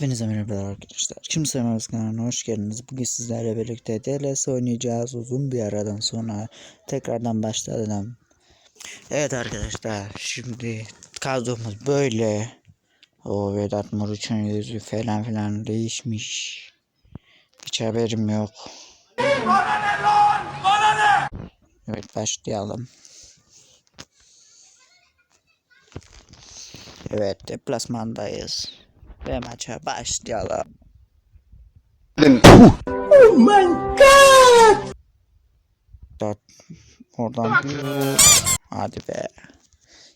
Hepinize merhabalar arkadaşlar. Kimse Sevmez kanalına hoş geldiniz. Bugün sizlerle birlikte DLS oynayacağız. Uzun bir aradan sonra tekrardan başladım. Evet arkadaşlar şimdi kadromuz böyle. O Vedat Muriç'in yüzü falan filan değişmiş. Hiç haberim yok. Evet başlayalım. Evet deplasmandayız. Ve maça başlayalım. Dört. Oradan bir. Hadi be.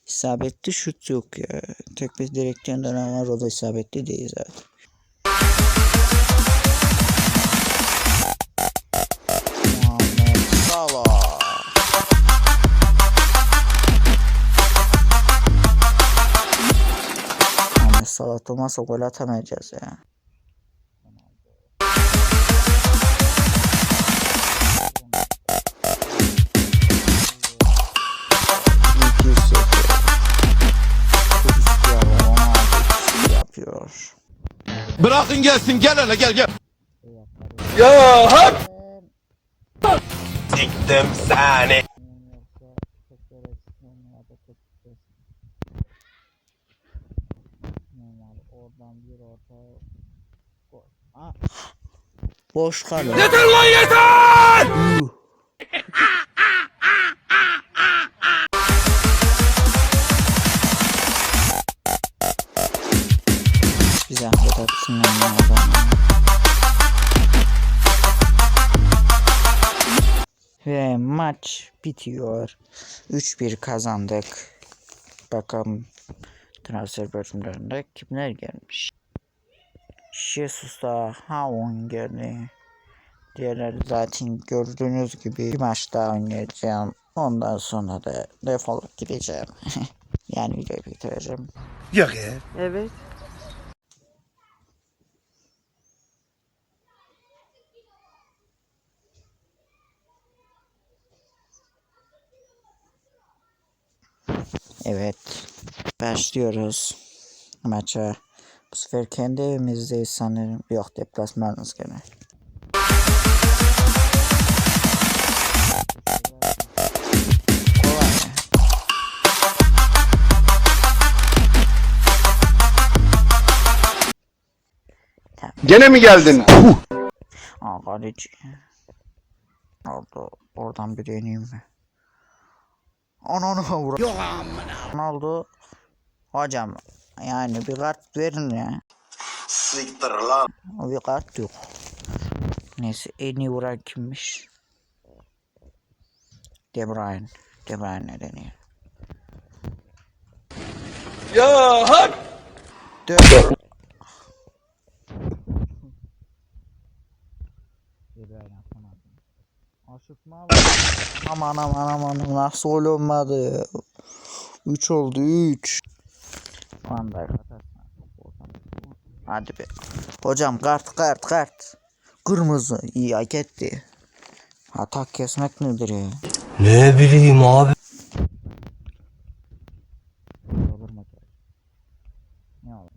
İsabetli şut yok ya. Tek bir direkten dönem var o da isabetli değil zaten. Salah olmazsa gol atamayacağız ya. Yapıyor. Bırakın gelsin gel hele gel gel. Siktim seni. Oradan bir orta gol. Aa. Boş kale. Yeter lan yeter! Bir zahmet. Ve maç bitiyor. 3-1 kazandık. Bakalım transfer bölümlerinde kimler gelmiş. Jesus da Havon geldi. Diğerleri zaten gördüğünüz gibi bir maç daha oynayacağım. Ondan sonra da defolup gideceğim. yani videoyu bitireceğim. Yok ya. Evet. Evet. Başlıyoruz maça. Bu sefer kendi evimizdeyiz sanırım. Yok deplasmanız gene. Gene mi geldin? Aa kaleci. Oldu. Oradan bir deneyeyim mi? Ananı vur. Yok Ne oldu? Hocam yani bir kart verin ya. Siktir lan. O bir kart yok. Neyse en iyi vuran kimmiş? De Bruyne. De Bruyne deniyor. Ya hak. Dö Aşırtma Aman aman aman nasıl olmadı 3 oldu 3 Dijk atarsan Hadi be. Hocam kart kart kart. Kırmızı. İyi hak etti. Atak kesmek nedir ya? Ne bileyim abi. Olur mu ki? Ne olur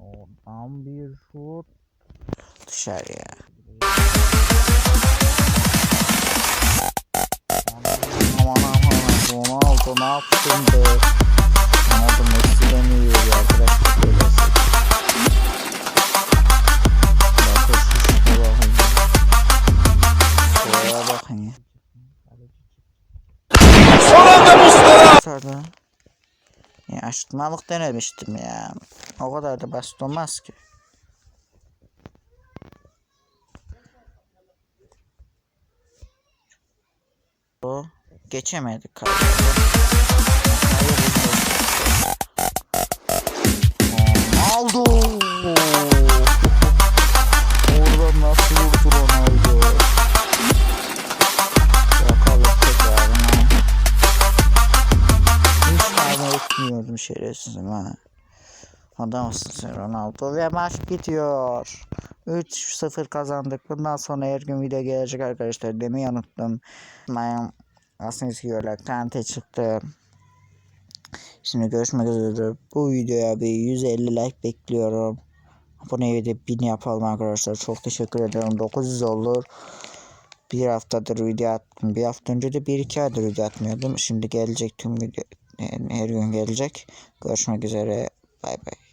Oradan bir şut. Dışarıya aman aman. Ronaldo ne yaptın be Ronaldo Messi'den iyi arkadaşlar böylesi Bakın şuna bakın Şuraya bakın ya Son anda Mustafa. Ya aşıtmalık denemiştim ya. O kadar da basit olmaz ki. Geçemedik kaydı. Ronaldo. Oradan nasıl vurdu Ronaldo? Bakalım tekrarına. Hiç tahmin etmiyordum şerefsizim ha. Adamsın sen Ronaldo ve maç bitiyor. 3-0 kazandık. Bundan sonra her gün video gelecek arkadaşlar demeyi unuttum. Ben Asensi olarak Kante çıktı. Şimdi görüşmek üzere. Bu videoya bir 150 like bekliyorum. Aboneyi de 1000 yapalım arkadaşlar. Çok teşekkür ederim. 900 olur. Bir haftadır video attım. Bir hafta önce de bir iki aydır video atmıyordum. Şimdi gelecek tüm video yani her gün gelecek. Görüşmek üzere. Bay bay.